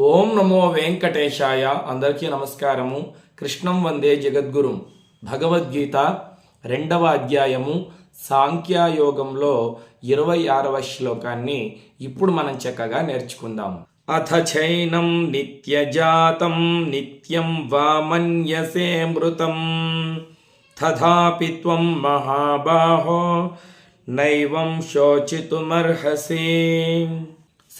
ఓం నమో వెంకటేశాయ. అందరికీ నమస్కారము. కృష్ణం వందే జగద్గురు. భగవద్గీత రెండవ అధ్యాయము సాంఖ్యాయోగంలో ఇరవై ఆరవ శ్లోకాన్ని ఇప్పుడు మనం చక్కగా నేర్చుకుందాం. అథ చైనం నిత్యజాతం నిత్యం వామన్యసే మృతం. తథాపి త్వం మహాబాహో. నైవం శోచితుమర్హసి.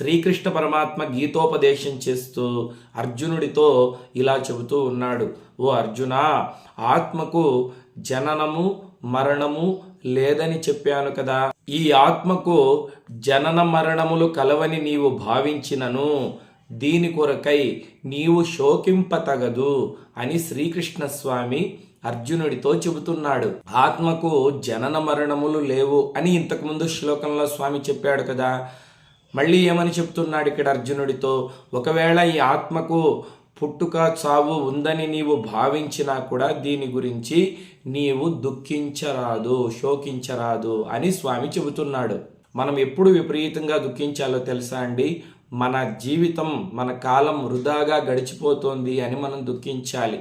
శ్రీకృష్ణ పరమాత్మ గీతోపదేశం చేస్తూ అర్జునుడితో ఇలా చెబుతూ ఉన్నాడు. ఓ అర్జున ఆత్మకు జననము మరణము లేదని చెప్పాను కదా. ఈ ఆత్మకు జనన మరణములు కలవని నీవు భావించినను. దీని కొరకై నీవు శోకింపతగదు అని శ్రీకృష్ణ స్వామి అర్జునుడితో చెబుతున్నాడు. ఆత్మకు జనన మరణములు లేవు అని ఇంతకుముందు శ్లోకంలో స్వామి చెప్పాడు కదా. మళ్ళీ ఏమని చెప్తున్నాడు ఇక్కడ అర్జునుడితో? ఒకవేళ ఈ ఆత్మకు పుట్టుక చావు ఉందని నీవు భావించినా కూడా దీని గురించి నీవు దుఃఖించరాదు శోకించరాదు అని స్వామి చెబుతున్నాడు. మనం ఎప్పుడు విపరీతంగా దుఃఖించాలో తెలుసా అండి? మన జీవితం మన కాలం వృధాగా గడిచిపోతోంది అని మనం దుఃఖించాలి.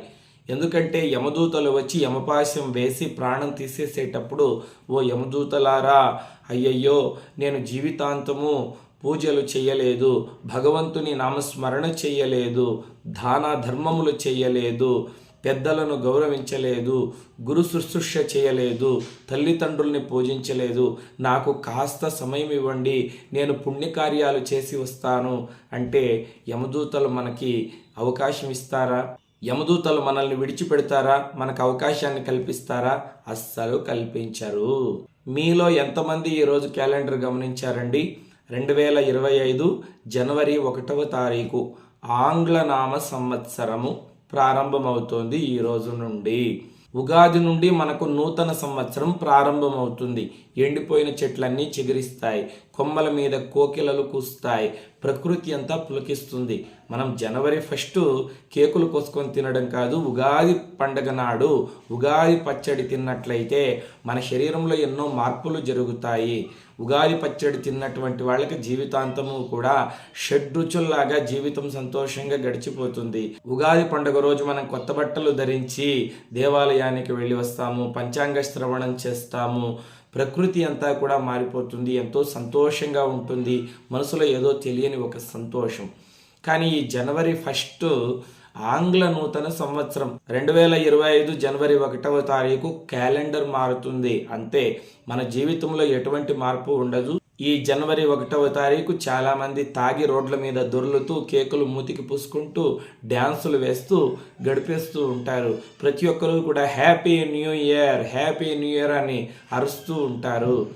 ఎందుకంటే యమదూతలు వచ్చి యమపాశం వేసి ప్రాణం తీసేసేటప్పుడు ఓ యమదూతలారా అయ్యయ్యో నేను జీవితాంతము పూజలు చేయలేదు భగవంతుని నామస్మరణ చేయలేదు దాన ధర్మములు చేయలేదు పెద్దలను గౌరవించలేదు గురు శుశ్రూష చేయలేదు తల్లిదండ్రుల్ని పూజించలేదు నాకు కాస్త సమయం ఇవ్వండి నేను పుణ్యకార్యాలు చేసి వస్తాను అంటే యమదూతలు మనకి అవకాశం ఇస్తారా? యమదూతలు మనల్ని విడిచిపెడతారా? మనకు అవకాశాన్ని కల్పిస్తారా? అస్సలు కల్పించరు. మీలో ఎంతమంది ఈరోజు క్యాలెండర్ గమనించారండి? రెండు వేల ఇరవై ఐదు జనవరి ఒకటవ తారీఖు ఆంగ్ల నామ సంవత్సరము ప్రారంభమవుతోంది ఈ రోజు నుండి. ఉగాది నుండి మనకు నూతన సంవత్సరం ప్రారంభమవుతుంది. ఎండిపోయిన చెట్లన్నీ చిగురిస్తాయి. కొమ్మల మీద కోకిలలు కూస్తాయి. ప్రకృతి అంతా పులకిస్తుంది. మనం జనవరి ఫస్ట్ కేకులు కోసుకొని తినడం కాదు ఉగాది పండగ నాడు ఉగాది పచ్చడి తిన్నట్లయితే మన శరీరంలో ఎన్నో మార్పులు జరుగుతాయి. ఉగాది పచ్చడి తిన్నటువంటి వాళ్ళకి జీవితాంతము కూడా షడ్రుచుల్లాగా జీవితం సంతోషంగా గడిచిపోతుంది. ఉగాది పండుగ రోజు మనం కొత్త బట్టలు ధరించి దేవాలయానికి వెళ్ళి వస్తాము పంచాంగ శ్రవణం చేస్తాము. ప్రకృతి అంతా కూడా మారిపోతుంది ఎంతో సంతోషంగా ఉంటుంది. మనసులో ఏదో తెలియని ఒక సంతోషం. కానీ ఈ జనవరి ఫస్ట్ ఆంగ్ల నూతన సంవత్సరం రెండు వేల ఇరవై ఐదు జనవరి ఒకటవ తారీఖు క్యాలెండర్ మారుతుంది. అంతే మన జీవితంలో ఎటువంటి మార్పు ఉండదు. ఈ జనవరి ఒకటవ తారీఖు చాలామంది తాగి రోడ్ల మీద దొర్లుతూ కేకులు మూతికి పూసుకుంటూ డ్యాన్సులు వేస్తూ గడిపేస్తూ ఉంటారు. ప్రతి ఒక్కరూ కూడా happy new year happy new year అని అరుస్తూ ఉంటారు.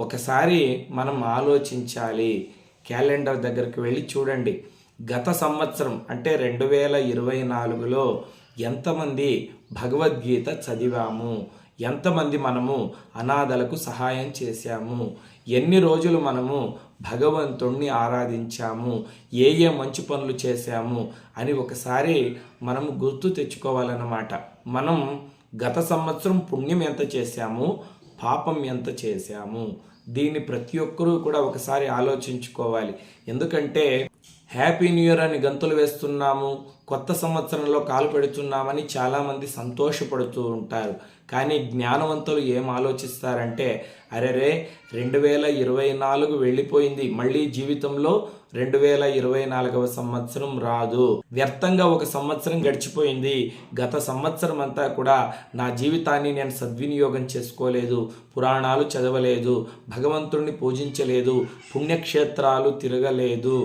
ఒకసారి మనం ఆలోచించాలి. క్యాలెండర్ దగ్గరికి వెళ్ళి చూడండి. గత సంవత్సరం అంటే రెండు వేల ఇరవై నాలుగులో ఎంతమంది భగవద్గీత చదివాము? ఎంతమంది మనము అనాథలకు సహాయం చేశాము? ఎన్ని రోజులు మనము భగవంతుణ్ణి ఆరాధించాము? ఏ ఏ మంచి పనులు చేశాము? అని ఒకసారి మనము గుర్తు తెచ్చుకోవాలన్నమాట. మనం గత సంవత్సరం పుణ్యం ఎంత చేశాము? పాపం ఎంత చేశాము? దీన్ని ప్రతి ఒక్కరూ కూడా ఒకసారి ఆలోచించుకోవాలి. ఎందుకంటే హ్యాపీ న్యూ ఇయర్ అని గంతులు వేస్తున్నాము కొత్త సంవత్సరంలో కాలు పెడుతున్నామని చాలామంది సంతోషపడుతూ ఉంటారు. కానీ జ్ఞానవంతులు ఏం ఆలోచిస్తారంటే అరెరే రెండు వేల ఇరవై నాలుగు వెళ్ళిపోయింది మళ్ళీ జీవితంలో రెండు వేల ఇరవై నాలుగవ సంవత్సరం రాదు. వ్యర్థంగా ఒక సంవత్సరం గడిచిపోయింది గత సంవత్సరం అంతా కూడా నా జీవితాన్ని నేను సద్వినియోగం చేసుకోలేదు పురాణాలు చదవలేదు భగవంతుణ్ణి పూజించలేదు పుణ్యక్షేత్రాలు తిరగలేదు.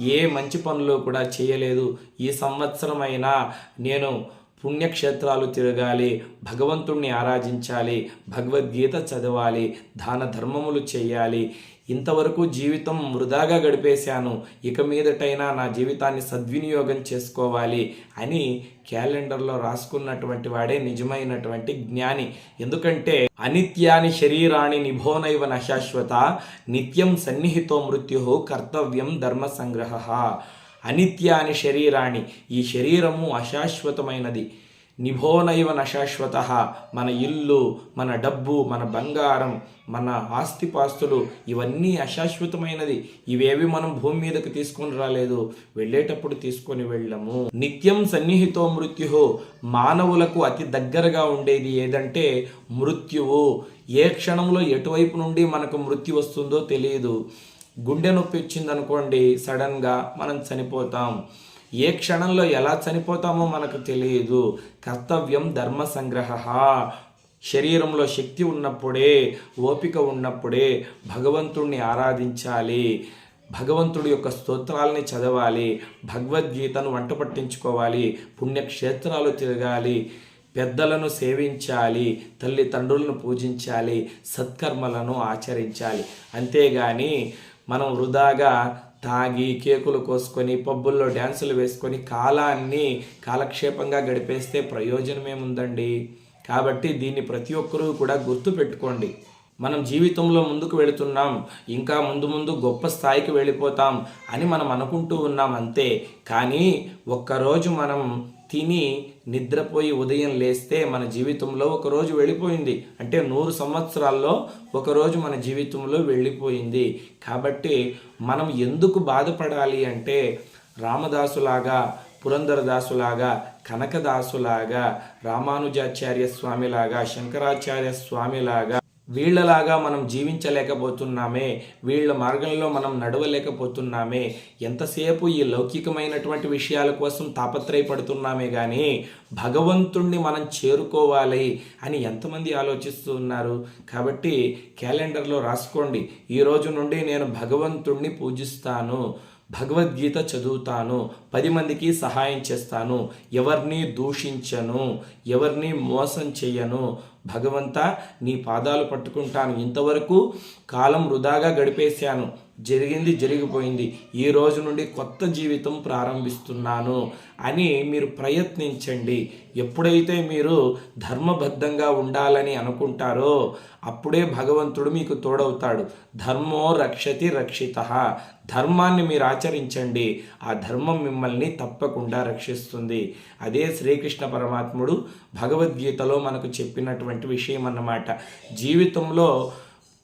ఏ మంచి పనులు కూడా చేయలేదు. ఈ సంవత్సరమైనా నేను పుణ్యక్షేత్రాలు తిరగాలి భగవంతుణ్ణి ఆరాధించాలి భగవద్గీత చదవాలి దాన ధర్మములు చేయాలి. ఇంతవరకు జీవితం వృధాగా గడిపేశాను. ఇక మీదటైనా నా జీవితాన్ని సద్వినియోగం చేసుకోవాలి అని క్యాలెండర్లో రాసుకున్నటువంటి వాడే నిజమైనటువంటి జ్ఞాని. ఎందుకంటే అనిత్యాని శరీరాన్ని నిభోనైవ నశాశ్వత నిత్యం సన్నిహితో మృత్యు కర్తవ్యం ధర్మ సంగ్రహ. అనిత్యాని శరీరాణి ఈ శరీరము అశాశ్వతమైనది. నిభోనైవ నశాశ్వత. మన ఇల్లు మన డబ్బు మన బంగారం మన ఆస్తిపాస్తులు ఇవన్నీ అశాశ్వతమైనది. ఇవేవి మనం భూమి మీదకి తీసుకొని రాలేదు. వెళ్ళేటప్పుడు తీసుకొని వెళ్ళము. నిత్యం సన్నిహితో మృత్యు మానవులకు అతి దగ్గరగా ఉండేది ఏదంటే మృత్యువు. ఏ క్షణంలో ఎటువైపు నుండి మనకు మృత్యు వస్తుందో తెలియదు గుండె నొప్పి వచ్చిందనుకోండి సడన్గా మనం చనిపోతాం. ఏ క్షణంలో ఎలా చనిపోతామో మనకు తెలియదు. కర్తవ్యం ధర్మ సంగ్రహ. శరీరంలో శక్తి ఉన్నప్పుడే ఓపిక ఉన్నప్పుడే భగవంతుణ్ణి ఆరాధించాలి. భగవంతుడి యొక్క స్తోత్రాలని చదవాలి. భగవద్గీతను వంట పట్టించుకోవాలి. పుణ్యక్షేత్రాలు తిరగాలి. పెద్దలను సేవించాలి. తల్లిదండ్రులను పూజించాలి. సత్కర్మలను ఆచరించాలి. అంతేగాని మనం వృధాగా తాగి కేకులు కోసుకొని పబ్బుల్లో డ్యాన్సులు వేసుకొని కాలాన్ని కాలక్షేపంగా గడిపేస్తే ప్రయోజనమేముందండి? కాబట్టి దీన్ని ప్రతి ఒక్కరూ కూడా గుర్తు పెట్టుకోండి మనం జీవితంలో ముందుకు వెళుతున్నాం ఇంకా ముందు ముందు గొప్ప స్థాయికి వెళ్ళిపోతాం అని మనం అనుకుంటూ ఉన్నాం అంతే. కానీ ఒక్కరోజు మనం తిని నిద్రపోయి ఉదయం లేస్తే మన జీవితంలో ఒక రోజు వెళ్ళిపోయింది. అంటే నూరు సంవత్సరాల్లో ఒకరోజు మన జీవితంలో వెళ్ళిపోయింది. కాబట్టి మనం ఎందుకు బాధపడాలి అంటే రామదాసులాగా పురంధరదాసులాగా కనకదాసులాగా రామానుజాచార్య స్వామిలాగా శంకరాచార్య స్వామిలాగా వీళ్ళలాగా మనం జీవించలేకపోతున్నామే వీళ్ళ మార్గంలో మనం నడవలేకపోతున్నామే ఎంతసేపు ఈ లౌకికమైనటువంటి విషయాల కోసం తాపత్రయపడుతున్నామే కానీ భగవంతుణ్ణి మనం చేరుకోవాలి అని ఎంతమంది ఆలోచిస్తూ ఉన్నారు. కాబట్టి క్యాలెండర్లో రాసుకోండి. ఈ రోజు నుండి నేను భగవంతుణ్ణి పూజిస్తాను. భగవద్గీత చదువుతాను పది మందికి సహాయం చేస్తాను ఎవరిని దూషించను ఎవరిని మోసం చేయను భగవంత నీ పాదాలు పట్టుకుంటాను. ఇంతవరకు కాలం వృధాగా గడిపేశాను. జరిగింది జరిగిపోయింది. ఈ రోజు నుండి కొత్త జీవితం ప్రారంభిస్తున్నాను అని మీరు ప్రయత్నించండి. ఎప్పుడైతే మీరు ధర్మబద్ధంగా ఉండాలని అనుకుంటారో అప్పుడే భగవంతుడు మీకు తోడవుతాడు. ధర్మో రక్షతి రక్షిత. ధర్మాన్ని మీరు ఆచరించండి. ఆ ధర్మం మిమ్మల్ని తప్పకుండా రక్షిస్తుంది. అదే శ్రీకృష్ణ పరమాత్ముడు భగవద్గీతలో మనకు చెప్పినటువంటి విషయం అన్నమాట. జీవితంలో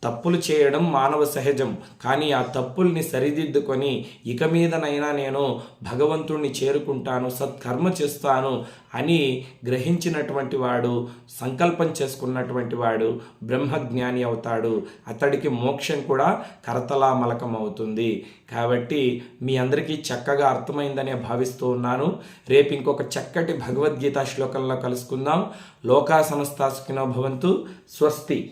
తప్పులు చేయడం మానవ సహజం. కానీ ఆ తప్పుల్ని సరిదిద్దుకొని ఇక మీదనైనా నేను భగవంతుణ్ణి చేరుకుంటాను సత్కర్మ చేస్తాను అని గ్రహించినటువంటి వాడు సంకల్పం చేసుకున్నటువంటి వాడు బ్రహ్మజ్ఞాని అవుతాడు. అతడికి మోక్షం కూడా కరతలామలకం అవుతుంది కాబట్టి మీ అందరికీ చక్కగా అర్థమైందనే భావిస్తూ ఉన్నాను. రేపు ఇంకొక చక్కటి భగవద్గీత శ్లోకంలో కలుసుకుందాం. లోకా భవంతు. స్వస్తి.